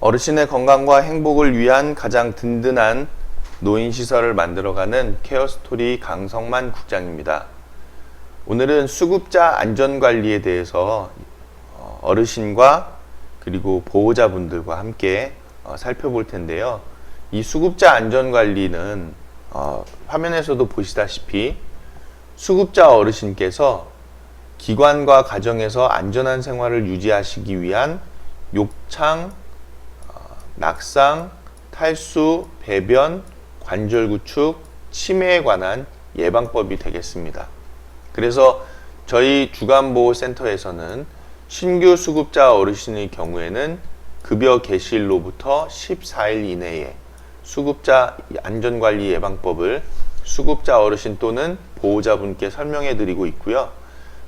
어르신의 건강과 행복을 위한 가장 든든한 노인 시설을 만들어가는 케어 스토리 강성만 국장입니다. 오늘은 수급자 안전 관리에 대해서 어, 어르신과 그리고 보호자분들과 함께 어, 살펴볼 텐데요. 이 수급자 안전 관리는 어, 화면에서도 보시다시피 수급자 어르신께서 기관과 가정에서 안전한 생활을 유지하시기 위한 욕창, 어, 낙상, 탈수, 배변, 관절 구축, 치매에 관한 예방법이 되겠습니다. 그래서 저희 주간보호센터에서는 신규 수급자 어르신의 경우에는 급여 개시일로부터 14일 이내에 수급자 안전관리 예방법을 수급자 어르신 또는 보호자분께 설명해 드리고 있고요.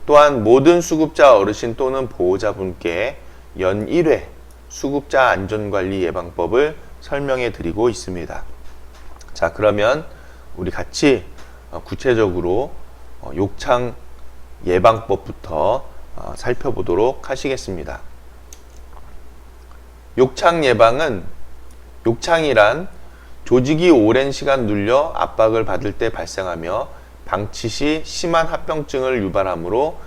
또한 모든 수급자 어르신 또는 보호자분께 연 1회 수급자 안전관리 예방법을 설명해 드리고 있습니다. 자, 그러면 우리 같이 어, 구체적으로 어, 욕창 예방법부터 어, 살펴보도록 하시겠습니다. 욕창 예방은 욕창이란 조직이 오랜 시간 눌려 압박을 받을 때 발생하며 방치 시 심한 합병증을 유발하므로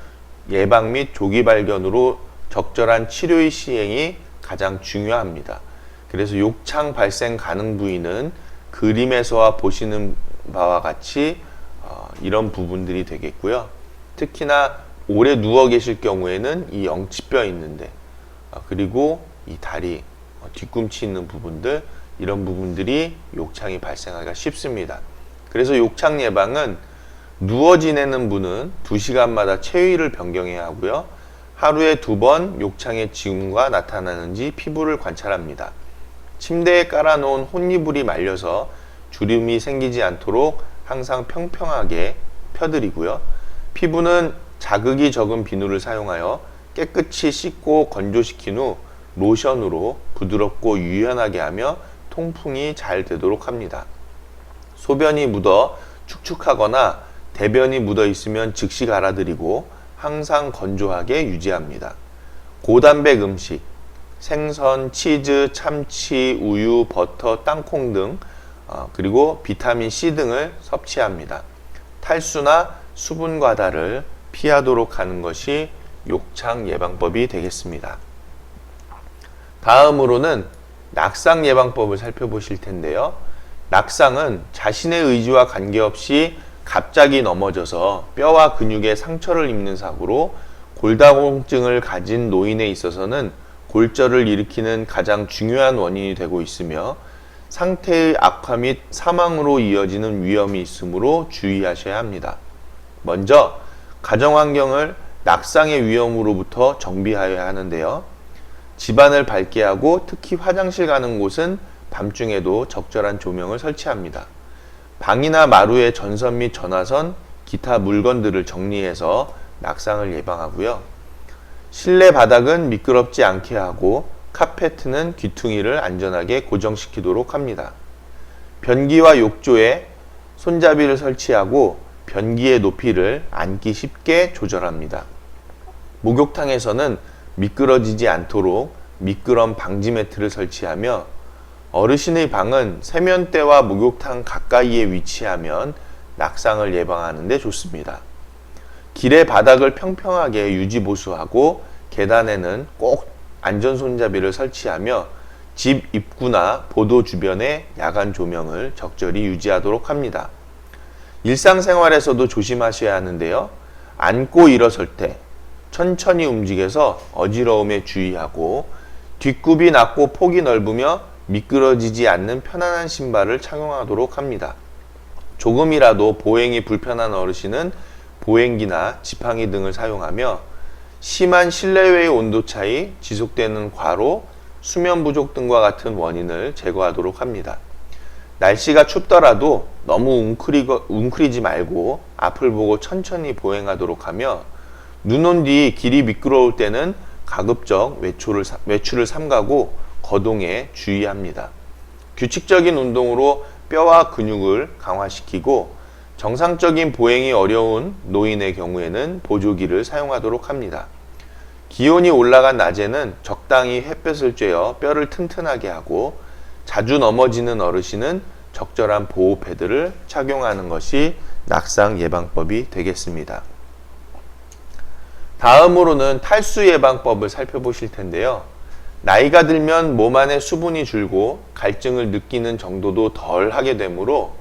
예방 및 조기 발견으로 적절한 치료의 시행이 가장 중요합니다. 그래서 욕창 발생 가능 부위는 그림에서 보시는 바와 같이 어, 이런 부분들이 되겠고요. 특히나 오래 누워 계실 경우에는 이 영치뼈 있는데 어, 그리고 이 다리 어, 뒤꿈치 있는 부분들 이런 부분들이 욕창이 발생하기가 쉽습니다. 그래서 욕창 예방은 누워 지내는 분은 2시간마다 체위를 변경해야 하고요. 하루에 두 번 욕창의 징후가 나타나는지 피부를 관찰합니다. 침대에 깔아놓은 혼이불이 말려서 주름이 생기지 않도록 항상 평평하게 펴드리고요. 피부는 자극이 적은 비누를 사용하여 깨끗이 씻고 건조시킨 후 로션으로 부드럽고 유연하게 하며 통풍이 잘 되도록 합니다. 소변이 묻어 축축하거나 대변이 묻어 있으면 즉시 갈아드리고 항상 건조하게 유지합니다. 고단백 음식, 생선, 치즈, 참치, 우유, 버터, 땅콩 등 어, 그리고 비타민 C 등을 섭취합니다. 탈수나 수분 과다를 피하도록 하는 것이 욕창 예방법이 되겠습니다. 다음으로는 낙상 예방법을 살펴보실 텐데요. 낙상은 자신의 의지와 관계없이 갑자기 넘어져서 뼈와 근육에 상처를 입는 사고로 골다공증을 가진 노인에 있어서는 골절을 일으키는 가장 중요한 원인이 되고 있으며 상태의 악화 및 사망으로 이어지는 위험이 있으므로 주의하셔야 합니다. 먼저 가정 환경을 낙상의 위험으로부터 정비하여야 하는데요. 집안을 밝게 하고 특히 화장실 가는 곳은 밤중에도 적절한 조명을 설치합니다. 방이나 마루의 전선 및 전화선, 기타 물건들을 정리해서 낙상을 예방하고요. 실내 바닥은 미끄럽지 않게 하고 카페트는 귀퉁이를 안전하게 고정시키도록 합니다. 변기와 욕조에 손잡이를 설치하고 변기의 높이를 앉기 쉽게 조절합니다. 목욕탕에서는 미끄러지지 않도록 미끄럼 방지 매트를 설치하며 어르신의 방은 세면대와 목욕탕 가까이에 위치하면 낙상을 예방하는 데 좋습니다. 길의 바닥을 평평하게 유지 보수하고 계단에는 꼭 안전 손잡이를 설치하며 집 입구나 보도 주변에 야간 조명을 적절히 유지하도록 합니다. 일상생활에서도 조심하셔야 하는데요. 앉고 일어설 때 천천히 움직여서 어지러움에 주의하고 뒷굽이 낮고 폭이 넓으며 미끄러지지 않는 편안한 신발을 착용하도록 합니다. 조금이라도 보행이 불편한 어르신은 보행기나 지팡이 등을 사용하며 심한 실내외의 온도 차이, 지속되는 과로, 수면 부족 등과 같은 원인을 제거하도록 합니다. 날씨가 춥더라도 너무 웅크리, 웅크리지 말고 앞을 보고 천천히 보행하도록 하며 눈 온 뒤 길이 미끄러울 때는 가급적 외출을, 외출을 삼가고 거동에 주의합니다. 규칙적인 운동으로 뼈와 근육을 강화시키고 정상적인 보행이 어려운 노인의 경우에는 보조기를 사용하도록 합니다. 기온이 올라간 낮에는 적당히 햇볕을 쬐어 뼈를 튼튼하게 하고 자주 넘어지는 어르신은 적절한 보호 패드를 착용하는 것이 낙상 예방법이 되겠습니다. 다음으로는 탈수 예방법을 살펴보실 텐데요. 나이가 들면 몸 안에 수분이 줄고 갈증을 느끼는 정도도 덜 하게 되므로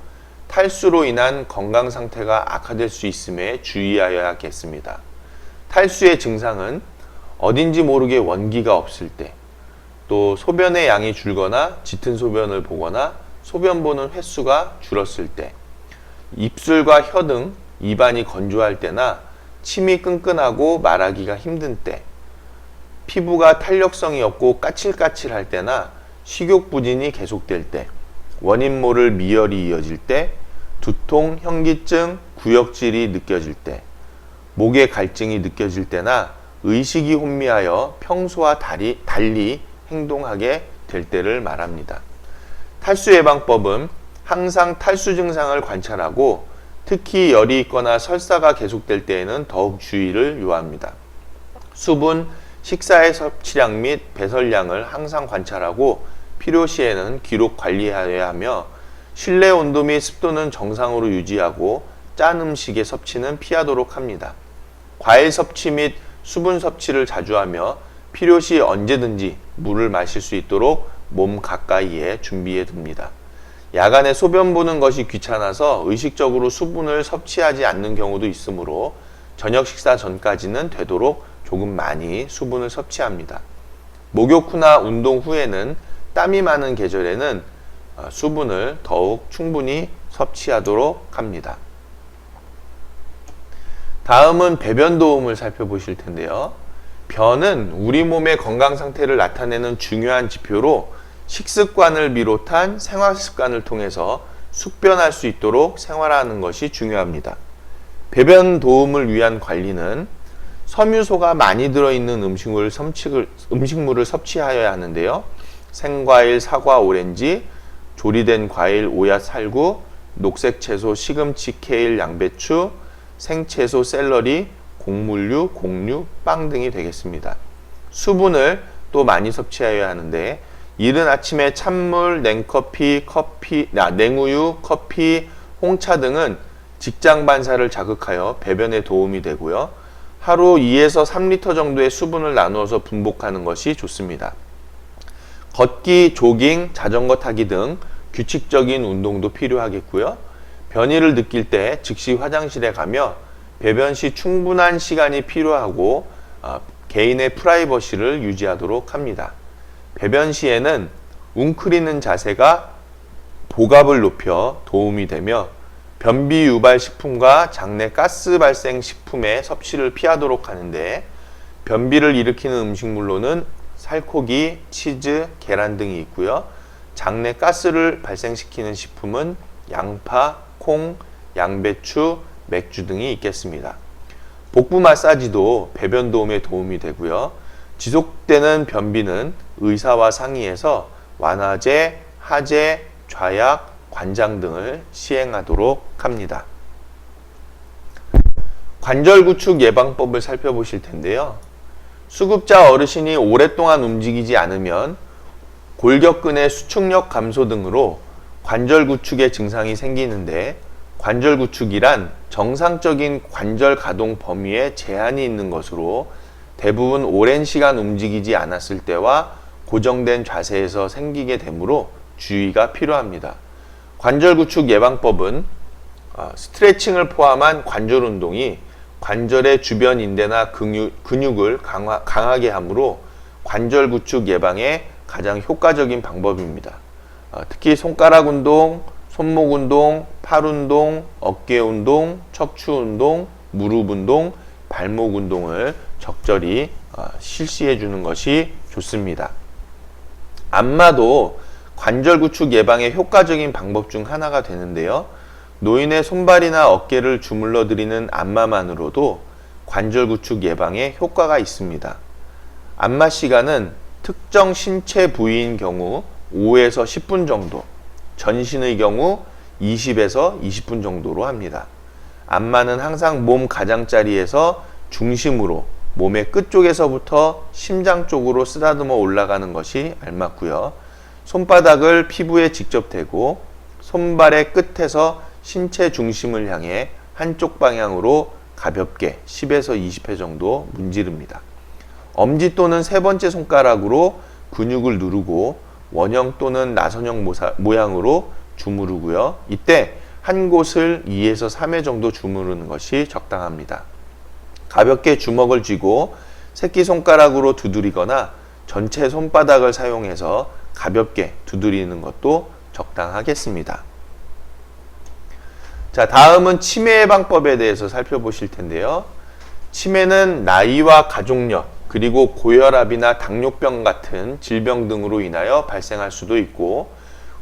탈수로 인한 건강 상태가 악화될 수 있음에 주의하여야겠습니다. 탈수의 증상은 어딘지 모르게 원기가 없을 때, 또 소변의 양이 줄거나 짙은 소변을 보거나 소변 보는 횟수가 줄었을 때, 입술과 혀 등 입안이 건조할 때나 침이 끈끈하고 말하기가 힘든 때, 피부가 탄력성이 없고 까칠까칠할 때나 식욕 부진이 계속될 때, 원인 모를 미열이 이어질 때, 두통, 현기증, 구역질이 느껴질 때, 목의 갈증이 느껴질 때나 의식이 혼미하여 평소와 달리, 달리 행동하게 될 때를 말합니다. 탈수 예방법은 항상 탈수 증상을 관찰하고 특히 열이 있거나 설사가 계속될 때에는 더욱 주의를 요합니다. 수분, 식사의 섭취량 및 배설량을 항상 관찰하고 필요시에는 기록 관리하여야 하며 실내 온도 및 습도는 정상으로 유지하고 짠 음식의 섭취는 피하도록 합니다. 과일 섭취 및 수분 섭취를 자주 하며 필요시 언제든지 물을 마실 수 있도록 몸 가까이에 준비해 둡니다. 야간에 소변 보는 것이 귀찮아서 의식적으로 수분을 섭취하지 않는 경우도 있으므로 저녁 식사 전까지는 되도록 조금 많이 수분을 섭취합니다. 목욕 후나 운동 후에는 땀이 많은 계절에는 어, 수분을 더욱 충분히 섭취하도록 합니다. 다음은 배변 도움을 살펴보실 텐데요. 변은 우리 몸의 건강 상태를 나타내는 중요한 지표로 식습관을 비롯한 생활 습관을 통해서 숙변할 수 있도록 생활하는 것이 중요합니다. 배변 도움을 위한 관리는 섬유소가 많이 들어있는 음식물 섭취를, 음식물을 섭취하여야 하는데요. 생과일, 사과, 오렌지, 조리된 과일, 오야, 살구, 녹색 채소, 시금치, 케일, 양배추, 생채소, 샐러리, 곡물류, 곡류, 빵 등이 되겠습니다. 수분을 또 많이 섭취해야 하는데 이른 아침에 찬물, 냉커피, 커피, 아, 냉우유, 커피, 홍차 등은 직장 반사를 자극하여 배변에 도움이 되고요. 하루 2에서 3리터 정도의 수분을 나누어서 분복하는 것이 좋습니다. 걷기, 조깅, 자전거 타기 등 규칙적인 운동도 필요하겠고요. 변이를 느낄 때 즉시 화장실에 가며 배변 시 충분한 시간이 필요하고 어, 개인의 프라이버시를 유지하도록 합니다. 배변 시에는 웅크리는 자세가 복압을 높여 도움이 되며 변비 유발 식품과 장내 가스 발생 식품의 섭취를 피하도록 하는데 변비를 일으키는 음식물로는 살코기, 치즈, 계란 등이 있고요. 장내 가스를 발생시키는 식품은 양파, 콩, 양배추, 맥주 등이 있겠습니다. 복부 마사지도 배변 도움에 도움이 되고요. 지속되는 변비는 의사와 상의해서 완화제, 하제, 좌약, 관장 등을 시행하도록 합니다. 관절 구축 예방법을 살펴보실 텐데요. 수급자 어르신이 오랫동안 움직이지 않으면 골격근의 수축력 감소 등으로 관절 구축의 증상이 생기는데 관절 구축이란 정상적인 관절 가동 범위에 제한이 있는 것으로 대부분 오랜 시간 움직이지 않았을 때와 고정된 자세에서 생기게 되므로 주의가 필요합니다. 관절 구축 예방법은 어, 스트레칭을 포함한 관절 운동이 관절의 주변 인대나 근육, 근육을 강화, 강하게 하므로 관절 구축 예방에 가장 효과적인 방법입니다. 어, 특히 손가락 운동, 손목 운동, 팔 운동, 어깨 운동, 척추 운동, 무릎 운동, 발목 운동을 적절히 어, 실시해 주는 것이 좋습니다. 안마도 관절 구축 예방에 효과적인 방법 중 하나가 되는데요. 노인의 손발이나 어깨를 주물러 드리는 안마만으로도 관절 구축 예방에 효과가 있습니다. 안마 시간은 특정 신체 부위인 경우 5에서 10분 정도, 전신의 경우 20에서 20분 정도로 합니다. 안마는 항상 몸 가장자리에서 중심으로 몸의 끝쪽에서부터 심장 쪽으로 쓰다듬어 올라가는 것이 알맞고요. 손바닥을 피부에 직접 대고 손발의 끝에서 신체 중심을 향해 한쪽 방향으로 가볍게 10에서 20회 정도 문지릅니다. 엄지 또는 세 번째 손가락으로 근육을 누르고 원형 또는 나선형 모사- 모양으로 주무르고요. 이때 한 곳을 2에서 3회 정도 주무르는 것이 적당합니다. 가볍게 주먹을 쥐고 새끼손가락으로 두드리거나 전체 손바닥을 사용해서 가볍게 두드리는 것도 적당하겠습니다. 자, 다음은 치매 예방법에 대해서 살펴보실 텐데요. 치매는 나이와 가족력, 그리고 고혈압이나 당뇨병 같은 질병 등으로 인하여 발생할 수도 있고,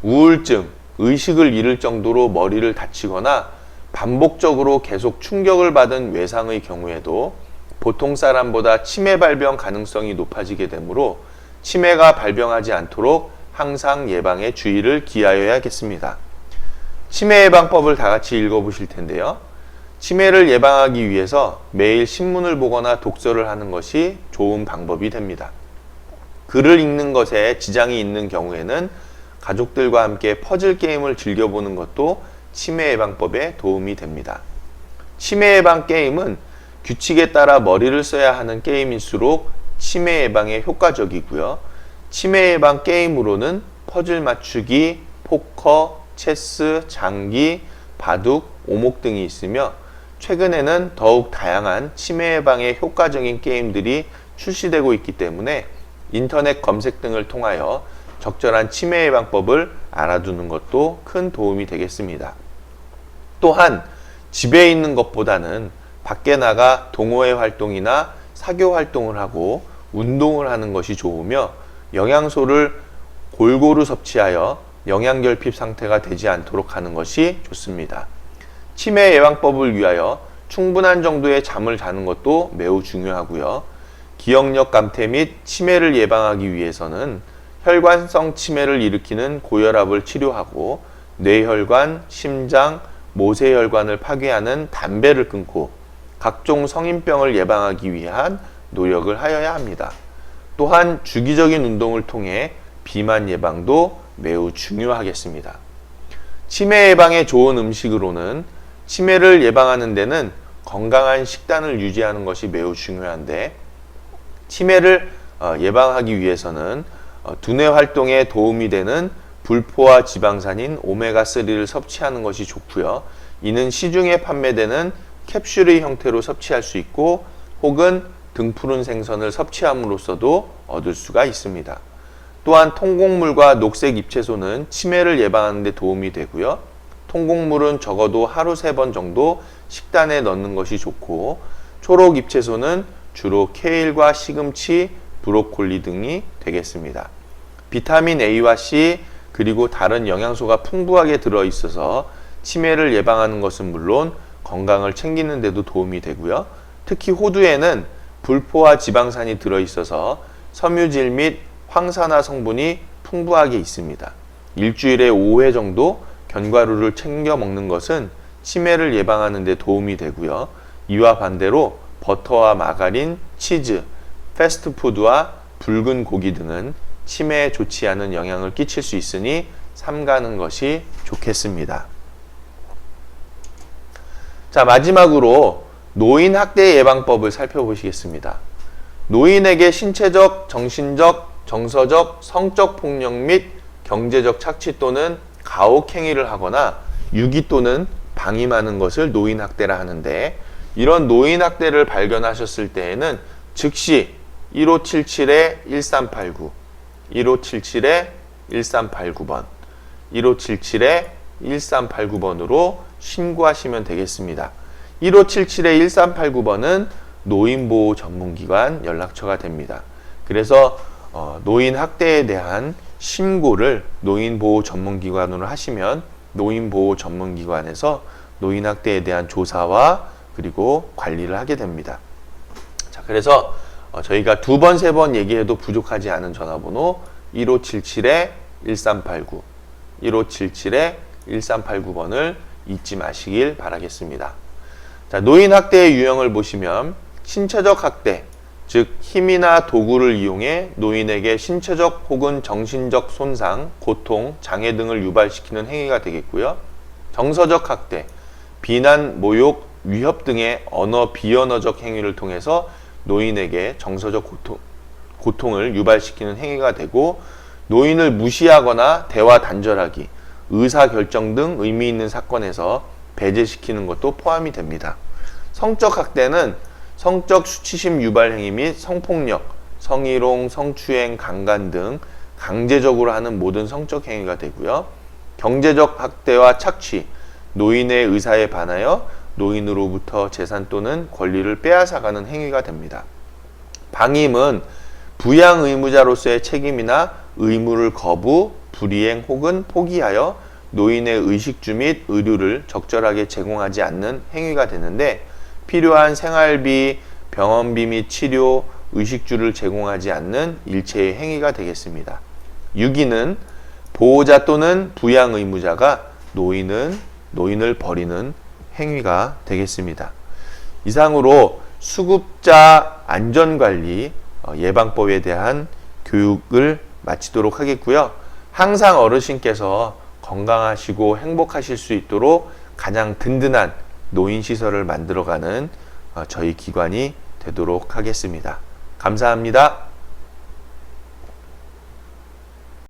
우울증, 의식을 잃을 정도로 머리를 다치거나 반복적으로 계속 충격을 받은 외상의 경우에도 보통 사람보다 치매 발병 가능성이 높아지게 되므로 치매가 발병하지 않도록 항상 예방에 주의를 기하여야겠습니다. 치매 예방법을 다 같이 읽어보실 텐데요. 치매를 예방하기 위해서 매일 신문을 보거나 독서를 하는 것이 좋은 방법이 됩니다. 글을 읽는 것에 지장이 있는 경우에는 가족들과 함께 퍼즐 게임을 즐겨보는 것도 치매 예방법에 도움이 됩니다. 치매 예방 게임은 규칙에 따라 머리를 써야 하는 게임일수록 치매 예방에 효과적이고요. 치매 예방 게임으로는 퍼즐 맞추기, 포커, 체스, 장기, 바둑, 오목 등이 있으며 최근에는 더욱 다양한 치매 예방에 효과적인 게임들이 출시되고 있기 때문에 인터넷 검색 등을 통하여 적절한 치매 예방법을 알아두는 것도 큰 도움이 되겠습니다. 또한 집에 있는 것보다는 밖에 나가 동호회 활동이나 사교 활동을 하고 운동을 하는 것이 좋으며 영양소를 골고루 섭취하여 영양결핍 상태가 되지 않도록 하는 것이 좋습니다. 치매 예방법을 위하여 충분한 정도의 잠을 자는 것도 매우 중요하고요. 기억력 감퇴 및 치매를 예방하기 위해서는 혈관성 치매를 일으키는 고혈압을 치료하고 뇌혈관, 심장, 모세혈관을 파괴하는 담배를 끊고 각종 성인병을 예방하기 위한 노력을 하여야 합니다. 또한 주기적인 운동을 통해 비만 예방도 매우 중요하겠습니다. 치매 예방에 좋은 음식으로는 치매를 예방하는 데는 건강한 식단을 유지하는 것이 매우 중요한데 치매를 어, 예방하기 위해서는 어, 두뇌 활동에 도움이 되는 불포화 지방산인 오메가3를 섭취하는 것이 좋고요. 이는 시중에 판매되는 캡슐의 형태로 섭취할 수 있고 혹은 등푸른 생선을 섭취함으로써도 얻을 수가 있습니다. 또한 통곡물과 녹색 잎채소는 치매를 예방하는 데 도움이 되고요. 통곡물은 적어도 하루 세 번 정도 식단에 넣는 것이 좋고 초록 잎채소는 주로 케일과 시금치, 브로콜리 등이 되겠습니다. 비타민 A와 C 그리고 다른 영양소가 풍부하게 들어 있어서 치매를 예방하는 것은 물론 건강을 챙기는 데도 도움이 되고요. 특히 호두에는 불포화 지방산이 들어 있어서 섬유질 및 황산화 성분이 풍부하게 있습니다. 일주일에 5회 정도 견과류를 챙겨 먹는 것은 치매를 예방하는 데 도움이 되고요. 이와 반대로 버터와 마가린, 치즈, 패스트푸드와 붉은 고기 등은 치매에 좋지 않은 영향을 끼칠 수 있으니 삼가는 것이 좋겠습니다. 자, 마지막으로 노인 학대 예방법을 살펴보시겠습니다. 노인에게 신체적, 정신적, 정서적, 성적 폭력 및 경제적 착취 또는 가혹 행위를 하거나 유기 또는 방임하는 것을 노인 학대라 하는데 이런 노인 학대를 발견하셨을 때에는 즉시 1577에 1389, 1577에 1389번, 1577에 1389번으로 신고하시면 되겠습니다. 1577에 1389번은 노인보호 전문기관 연락처가 됩니다. 그래서 어, 노인 학대에 대한 신고를 노인보호 전문기관으로 하시면 노인보호 전문기관에서 노인 학대에 대한 조사와 그리고 관리를 하게 됩니다. 자, 그래서 어, 저희가 두 번, 세 번 얘기해도 부족하지 않은 전화번호 1577에 1389, 1577에 1389번을 잊지 마시길 바라겠습니다. 자, 노인 학대의 유형을 보시면 신체적 학대, 즉 힘이나 도구를 이용해 노인에게 신체적 혹은 정신적 손상, 고통, 장애 등을 유발시키는 행위가 되겠고요. 정서적 학대, 비난, 모욕, 위협 등의 언어 비언어적 행위를 통해서 노인에게 정서적 고통, 고통을 유발시키는 행위가 되고 노인을 무시하거나 대화 단절하기, 의사 결정 등 의미 있는 사건에서 배제시키는 것도 포함이 됩니다. 성적 학대는 성적 수치심 유발 행위 및 성폭력, 성희롱, 성추행, 강간 등 강제적으로 하는 모든 성적 행위가 되고요. 경제적 학대와 착취, 노인의 의사에 반하여 노인으로부터 재산 또는 권리를 빼앗아가는 행위가 됩니다. 방임은 부양 의무자로서의 책임이나 의무를 거부, 불이행 혹은 포기하여 노인의 의식주 및 의료를 적절하게 제공하지 않는 행위가 되는데 필요한 생활비, 병원비 및 치료, 의식주를 제공하지 않는 일체의 행위가 되겠습니다. 6위는 보호자 또는 부양 의무자가 노인은 노인을 버리는 행위가 되겠습니다. 이상으로 수급자 안전관리 어, 예방법에 대한 교육을 마치도록 하겠고요. 항상 어르신께서 건강하시고 행복하실 수 있도록 가장 든든한 노인시설을 만들어가는 어, 저희 기관이 되도록 하겠습니다. 감사합니다.